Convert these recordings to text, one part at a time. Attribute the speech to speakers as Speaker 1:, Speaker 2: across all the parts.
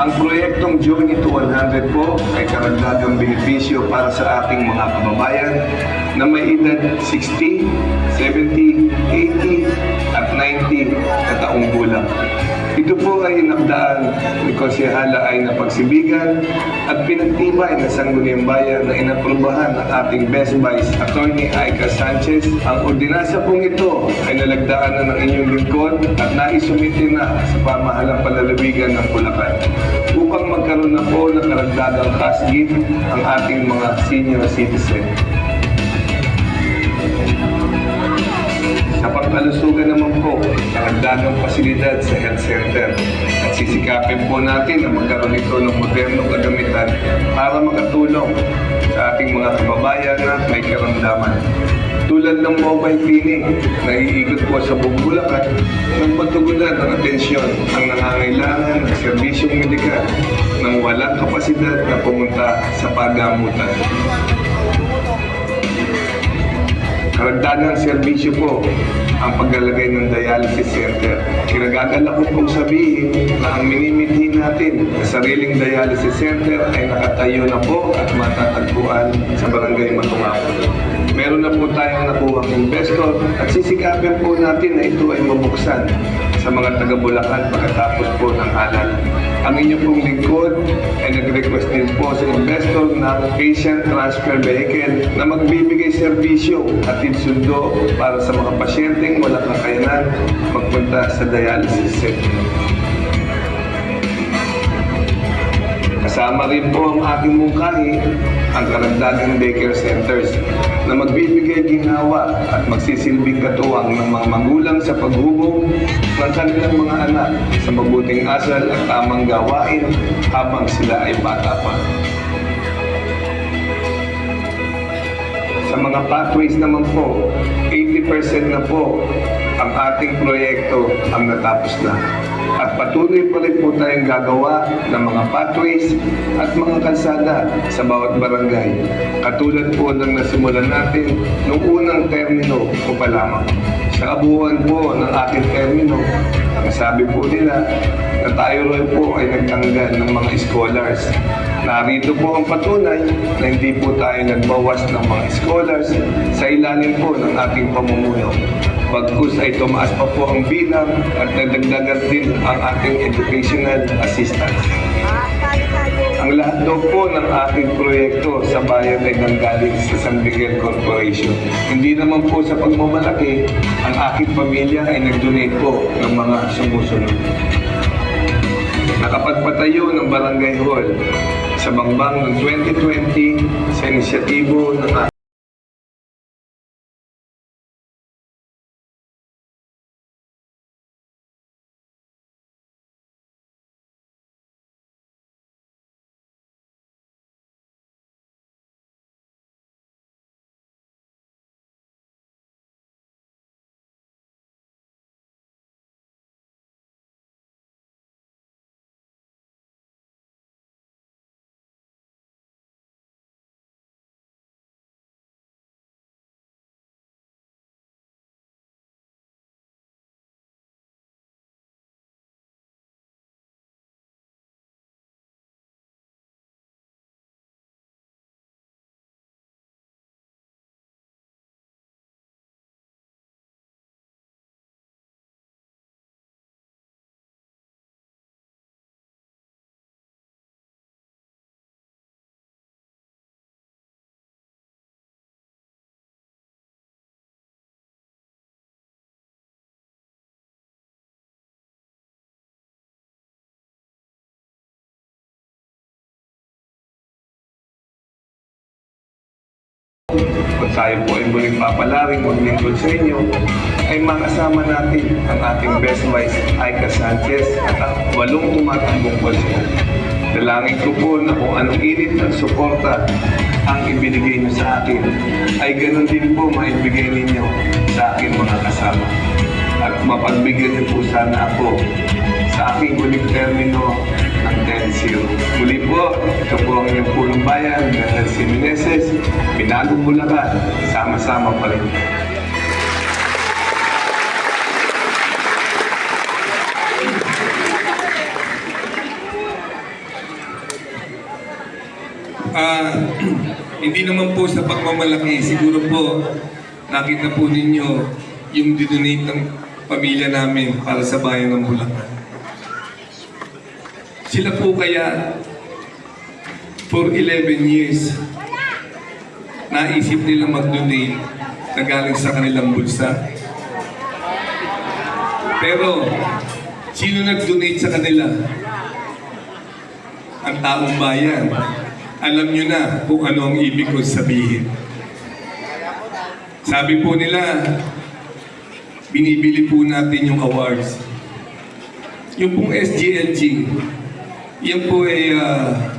Speaker 1: Ang proyektong Journey to 100 po ay karagdagang benepisyo para sa ating mga kababayan na may edad 60, 70, 80 at 90 na taong gulang. Ito po ay inakdaan ni Konsehala ay napagsibigan at pinagtibay ng Sangguniang Bayan na inaprubahan ng ating Best Vice Attorney Aika Sanchez. Ang ordinansa pong ito ay nalagdaan na ng inyong lingkod at naisumite na sa pamahalang palalawigan ng Bulacan upang magkaroon na po ng karagdagang cash gift ang ating mga senior citizen. Sa pangkalusugan naman po, karagdagang pasilidad sa health center. At sisikapin po natin na magkaroon ito ng modernong kagamitan para makatulong sa ating mga kababayan na may karamdaman. Tulad ng mobile clinic na iikot po sa buong Bulacan ng pagtugunan ng atensyon ang nangangailangan ng serbisyong medikal ng walang kapasidad na pumunta sa pagamutan. Karagdagang serbisyo po ang paglalagay ng dialysis center. Kinagagalak ko pong sabihin na ang minimithi natin na sariling dialysis center ay nakatayo na po at matatagpuan sa barangay Matungapo. Meron na po tayong nakuha investor at sisikapin po natin na ito ay mabuksan sa mga taga Bulacan pagkatapos po ng halal. Ang inyong pong lingkod ay nag-request din po sa investor ng patient transfer vehicle na magbibigay serbisyo at sundo para sa mga pasyenteng walang kakayanan magpunta sa dialysis center. Kasama rin po ang aking mungkahi ang karagdagang daycare centers na magbibigay ginhawa at magsisilbing katuwang ng mga magulang sa paghubog ng kanilang mga anak sa mabuting asal at tamang gawain habang sila ay bata pa. Sa mga pathways naman po, 80% na po ang ating proyekto ang natapos na. At patuloy pa rin po tayong gagawa ng mga pathways at mga kalsada sa bawat barangay. Katulad po ng nasimulan natin noong unang termino ko pa lamang. Sa kabuuan po ng ating termino, ang sabi po nila na tayo rin po ay nagtanggal ng mga scholars. Narito po ang patunay na hindi po tayo nagbawas ng mga scholars sa ilalim po ng ating pamumuno. Bagkus ay tumaas pa po ang bilang at nadagdagan din ang ating educational assistance. Ang lahat daw po ng ating proyekto sa bayan ay nanggaling sa San Miguel Corporation. Hindi naman po sa pagmamalaki, ang aking pamilya ay nag-donate po ng mga sumusunod. Nakapagpatayo ng Barangay Hall sa Bangbang ng 2020 sa inisyatibo ng Kung tayo po ay muling papalaring maglingkod sa inyo, ay makasama natin ang ating Best Vice Aika Sanchez at ang walong tumatambong konseho. Dalangin ko po na kung anong init ng suporta ang ibinigay niyo sa akin, ay ganun din po maibigay ninyo sa aking mga kasama. At mapagbigyan niyo po sana ako sa aking huling termino ng 10-0. Muli po, ito po ang inyong pulong bayan, Daniel Simineses, Binagong Bulacan, sama-sama pa rin. Ah, hindi naman po sa pagmamalaki, siguro po nakita po ninyo yung dinonate ng pamilya namin para sa bayan ng Bulacan. Sila po kaya for 11 years naisip nila mag-donate na galing sa kanilang bulsa. Pero, sino nag-donate sa kanila? Ang taong bayan. Alam nyo na kung ano ang ibig kong sabihin. Sabi po nila, binibili po natin yung awards. Yung pong SGLG, yan po ay ah,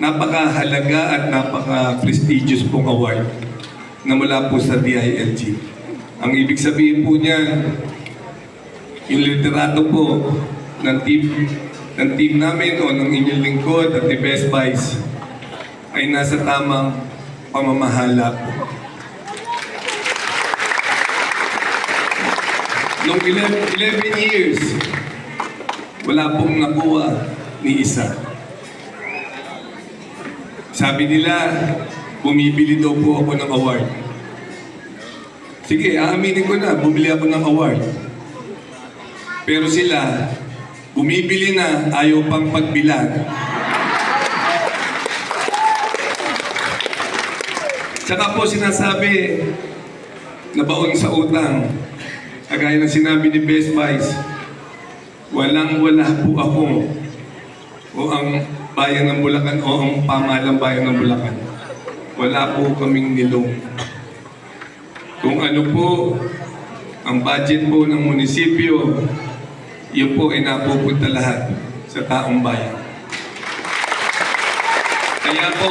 Speaker 1: napakahalaga at napaka-prestigious pong award na mula po sa DILG. Ang ibig sabihin po niyan, yung liderato po ng team ng team namin o ng inyong lingkod at the Best Vice ay nasa tamang pamamahala po. Noong 11, 11 years, wala pong nakuha ni isa. Sabi nila, bumibili daw po ako ng award. Sige, aaminin ko na, bumili ako ng award. Pero sila, bumibili na, ayaw pang pagbilang. Tsaka po sinasabi, na baon sa utang. Kagaya ng sinabi ni Best Vice, walang wala po ako o ang bayan ng Bulacan o ang pamahalang bayan ng Bulacan. Wala po kaming nilong. Kung ano po ang budget po ng munisipyo, yun po ay napupunta lahat sa taong bayan. Kaya po,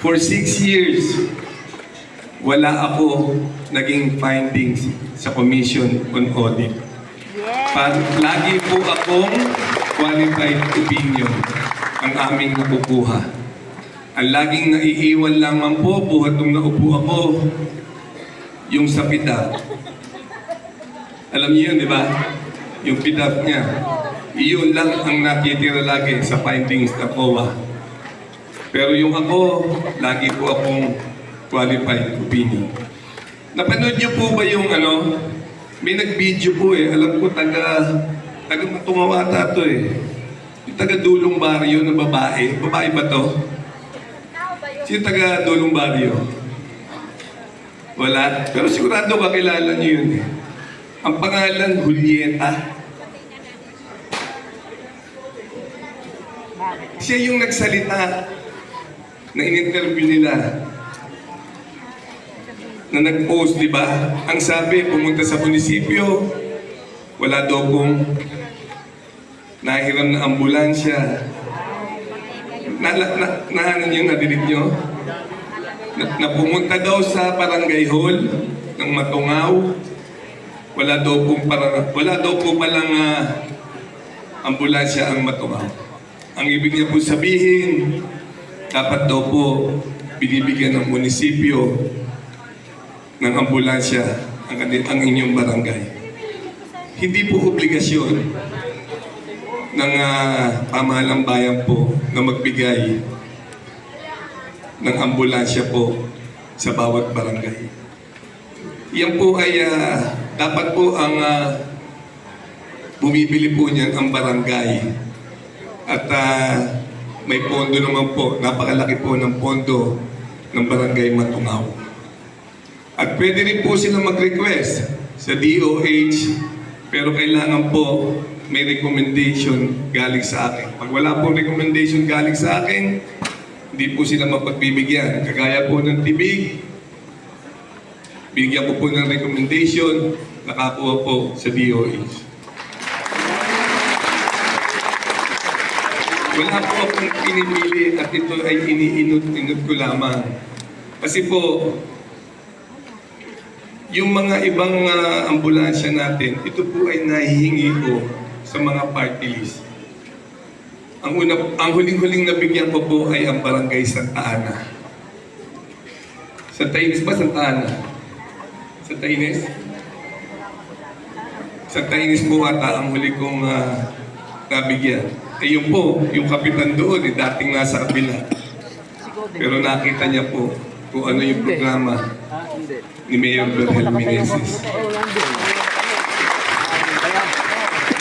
Speaker 1: for six years, wala ako naging findings sa Commission on Audit. Pa- lagi po akong qualified opinion ang aming nakukuha. Ang laging naiiwan lamang po buhat nung naupo ako, yung sa PIDAP. Alam niyo yun, di ba? Yung PIDAP niya. Iyon lang ang nakitira lagi sa findings ng COA. Pero yung ako, lagi po akong qualified opinion. Napanood niyo po ba yung ano? May nag-video po eh. Alam ko taga taga Matungawa ata to eh. Yung taga Dulong Barrio na babae. Babae ba to? Sino taga Dulong Barrio? Wala. Pero sigurado kakilala niyo yun eh. Ang pangalan, Julieta. Siya yung nagsalita na in-interview nila na nag-post, di ba? Ang sabi, pumunta sa munisipyo, wala daw pong nahiram na ambulansya. Na, na, na, na ano nyo, nadilit nyo? Na, na pumunta daw sa barangay hall ng Matungaw. Wala daw pong para, wala daw po palang ah, ambulansya ang Matungaw. Ang ibig niya po sabihin, dapat daw po binibigyan ng munisipyo ng ambulansya ang, ang inyong barangay. Hindi po obligasyon ng ah, pamahalang bayan po na magbigay ng ambulansya po sa bawat barangay. Yan po ay ah, dapat po ang ah, bumibili po niyan ang barangay. At ah, may pondo naman po, napakalaki po ng pondo ng barangay Matungaw. At pwede rin po sila mag-request sa DOH, pero kailangan po may recommendation galing sa akin. Pag wala po recommendation galing sa akin, hindi po sila mapagbibigyan. Kagaya po ng tibig, bigyan ko po ng recommendation, nakakuha po sa DOH. Wala po akong pinipili at ito ay iniinot-inot ko lamang. Kasi po, yung mga ibang ah, ambulansya natin, ito po ay nahihingi ko sa mga party list. Ang una, ang huling-huling nabigyan ko po ay ang barangay Santa Ana. Santa Ines ba? Santa Ana? Santa Ines? Santa Ines po ata ang huli kong ah, nabigyan. Eh yun po, yung kapitan doon, eh, dating nasa kabila. Pero nakita niya po kung ano yung programa ni Mayor Berhel Meneses.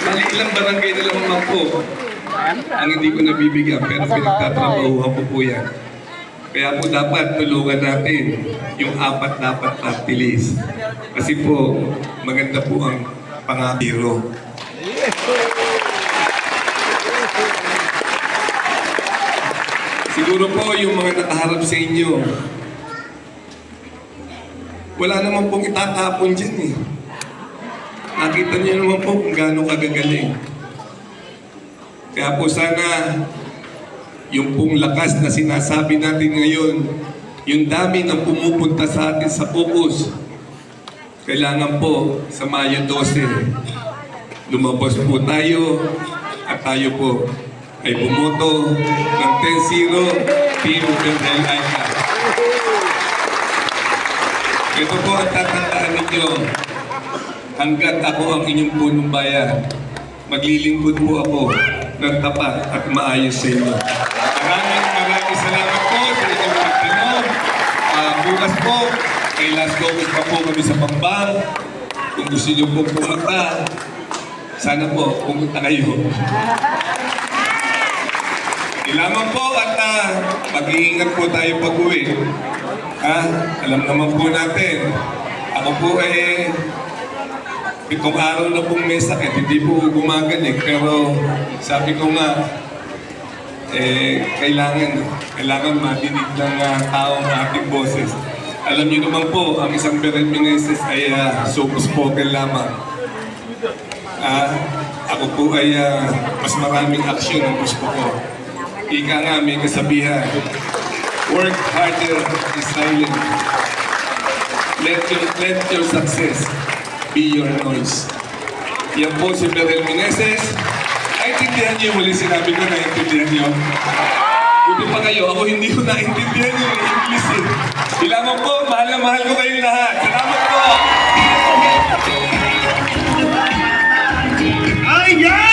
Speaker 1: Mali ilang barangay na lang naman po ang hindi ko nabibigyan pero pinagtatrabahuhan ko po yan. Kaya po dapat tulungan natin yung apat na apat party list. Kasi po, maganda po ang pangapiro. Siguro po yung mga nakaharap sa inyo, wala naman pong itatapon dyan eh. Nakita niyo naman po kung gaano kagagaling. Kaya po sana yung pong lakas na sinasabi natin ngayon, yung dami ng pumupunta sa atin sa focus, kailangan po sa Mayo 12, lumabas po tayo at tayo po ay bumoto ng 10-0 Team Del. Ito po ang tatandaan ninyo. Hanggat ako ang inyong punong bayan, maglilingkod po ako ng tapat at maayos sa inyo. Maraming maraming salamat po sa inyong pagtanong. Ah, bukas po, kay Las Gomez pa po kami sa Pambang. Kung gusto niyo po pumunta, sana po pumunta kayo. Kailangan po at uh, mag-iingat po tayo pag-uwi. Ha? Alam naman po natin, ako po eh, itong araw na pong may sakit, hindi po gumagaling. Pero sabi ko nga, eh, kailangan, kailangan madinig ng uh, tao ang ating boses. Alam niyo naman po, ang isang Beren Meneses ay uh, soft-spoken lamang. Ah, ako po ay ah, mas maraming aksyon ang gusto ko. Ika nga, may kasabihan. Work harder is silent. Let your, let your success be your noise. Yan po si Berel Meneses. Naintindihan niyo yung muli sinabi ko, naintindihan niyo. Buti pa kayo, ako hindi ko naintindihan yung English eh. Kailangan po, mahal na mahal ko kayong lahat. Salamat po!
Speaker 2: Ayan!